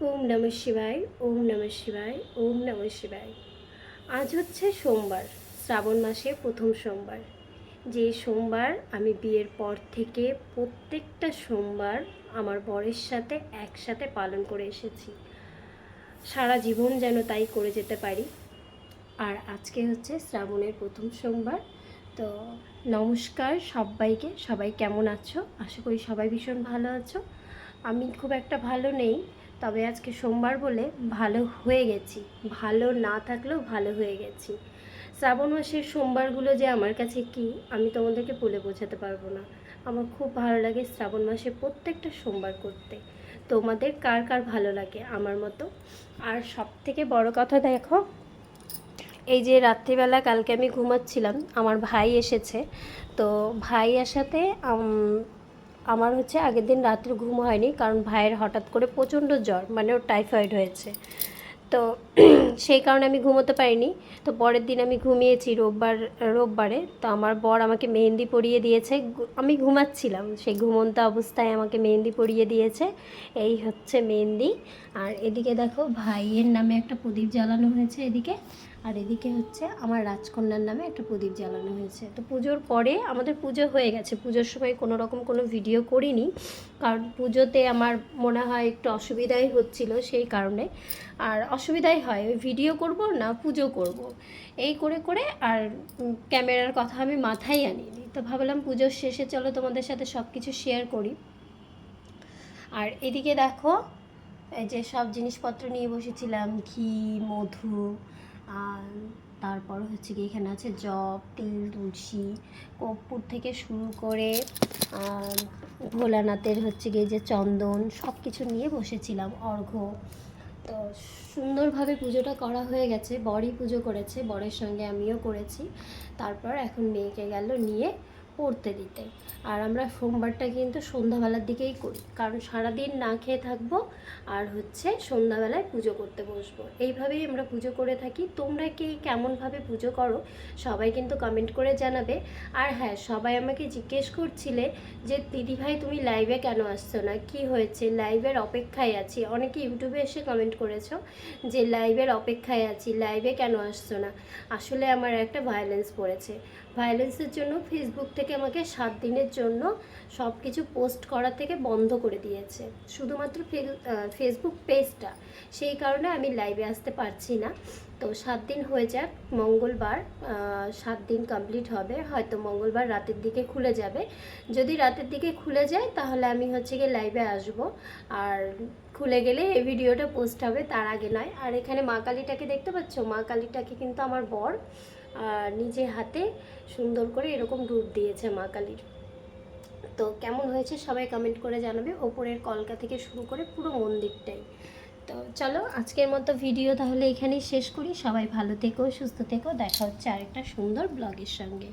ওম নম শিবায়, ওম নম শিবায়, ওম নম শিবায়। আজ হচ্ছে সোমবার, শ্রাবণ মাসে প্রথম সোমবার। যে সোমবার আমি বিয়ের পর থেকে প্রত্যেকটা সোমবার আমার বরের সাথে একসাথে পালন করে এসেছি। সারা জীবন যেন তাই করে যেতে পারি। আর আজকে হচ্ছে শ্রাবণের প্রথম সোমবার, তো নমস্কার সবাইকে। সবাই কেমন আছো? আশা করি সবাই ভীষণ ভালো আছো। আমি খুব একটা ভালো নেই তবে আজকে সোমবার বলে ভালো হয়ে গেছি। ভালো না থাকলেও ভালো হয়ে গেছি। শ্রাবণ মাসের সোমবারগুলো যে আমার কাছে কি, আমি তোমাদেরকে বলে বোঝাতে পারব না। আমার খুব ভালো লাগে শ্রাবণ মাসে প্রত্যেকটা সোমবার করতে। তোমাদের কার কার ভালো লাগে আমার মতো? আর সব থেকে বড় কথা দেখো, এই যে রাত্রিবেলা কালকে আমি ঘুমাচ্ছিলাম, আমার ভাই এসেছে। তো ভাই আসাতে আমার হচ্ছে আগের দিন রাত্রে ঘুম হয়নি, কারণ ভাইয়ের হঠাৎ করে প্রচণ্ড জ্বর মানে ওর টাইফয়েড হয়েছে। তো সেই কারণে আমি ঘুমোতে পারিনি। তো পরের দিন আমি ঘুমিয়েছি রোববার, রোববারে। তো আমার বর আমাকে মেহেন্দি পরিয়ে দিয়েছে। আমি ঘুমাচ্ছিলাম। সেই ঘুমন্ত অবস্থায় আমাকে মেহেন্দি পরিয়ে দিয়েছে। এই হচ্ছে মেহেন্দি। আর এদিকে দেখো, ভাইয়ের নামে একটা প্রদীপ জ্বালানো হয়েছে এদিকে। আর এদিকে হচ্ছে আমার রাজকন্যার নামে একটা প্রদীপ জ্বালানো হয়েছে। তো পুজোর পরে আমাদের পুজো হয়ে গেছে। পুজোর সময় কোনো রকম কোনো ভিডিও করিনি। কারণ পুজোতে আমার মনে হয় একটু অসুবিধাই হচ্ছিল সেই কারণে। আর অসুবিধাই হয়, ওই ভিডিও করব না পুজো করব। এই করে করে আর ক্যামেরার কথা আমি মাথায় আনিনি। তো ভাবলাম পুজোর শেষে চলো তোমাদের সাথে সব কিছু শেয়ার করি। আর এদিকে দেখো, এই যে সব জিনিসপত্র নিয়ে বসেছিলাম, ঘি, মধু, আর তারপর হচ্ছে কি এখানে আছে জব, তিল, তুলসী, কর্পূর থেকে শুরু করে ভোলানাথের হচ্ছে গিয়ে যে চন্দন সব কিছু নিয়ে বসেছিলাম, অর্ঘ্য। তো সুন্দরভাবে পুজোটা করা হয়ে গেছে। বরই পুজো করেছে, বরের সঙ্গে আমিও করেছি। তারপর এখন মেয়েকে গেল নিয়ে পড়তে দিতে। আর আমরা সোমবারটা কিন্তু সন্ধ্যাবেলার দিকেই করি। কারণ সারাদিন না খেয়ে থাকব আর হচ্ছে সন্ধ্যাবেলায় পুজো করতে বসবো। এইভাবেই আমরা পুজো করে থাকি। তোমরা কি কেমনভাবে পুজো করো সবাই কিন্তু কমেন্ট করে জানাবে। আর হ্যাঁ সবাই আমাকে জিজ্ঞেস করছিলে যে, দিদিভাই, তুমি লাইভে কেন আসছো না? কি হয়েছে? লাইভের অপেক্ষায় আছি। অনেকে ইউটিউবে এসে কমেন্ট করেছ যে লাইভের অপেক্ষায় আছি। লাইভে কেন আসছো না? আসলে আমার একটা ভায়োলেন্স পড়েছে। ভায়োলেন্সের জন্য ফেসবুক থেকে আমাকে সাত দিনের জন্য সব কিছু পোস্ট করা থেকে বন্ধ করে দিয়েছে। শুধুমাত্র ফেসবুক পেজটা সেই কারণে আমি লাইভে আসতে পারছি না। তো সাত দিন হয়ে যাক, মঙ্গলবার সাত দিন কমপ্লিট হবে। হয়তো মঙ্গলবার রাতের দিকে খুলে যাবে। যদি রাতের দিকে খুলে যায়, তাহলে আমি হচ্ছে গিয়ে লাইভে আসব। আর খুলে গেলে এই ভিডিওটা পোস্ট হবে, তার আগে নয়। আর এখানে মা কালীটাকে দেখতে পাচ্ছ? মা কালীটাকে কিন্তু আমার বর নিজে হাতে সুন্দর করে এরকম রূপ দিয়েছে মা কালীর। তো কেমন হয়েছে সবাই কমেন্ট করে জানাবে। ওপরের কলকা থেকে শুরু করে পুরো মন্দিরটাই। তো চলো আজকের মতো ভিডিও তাহলে এখানেই শেষ করি। সবাই ভালো থেকো, সুস্থ থেকো। দেখা হচ্ছে আরেকটা সুন্দর ব্লগের সঙ্গে।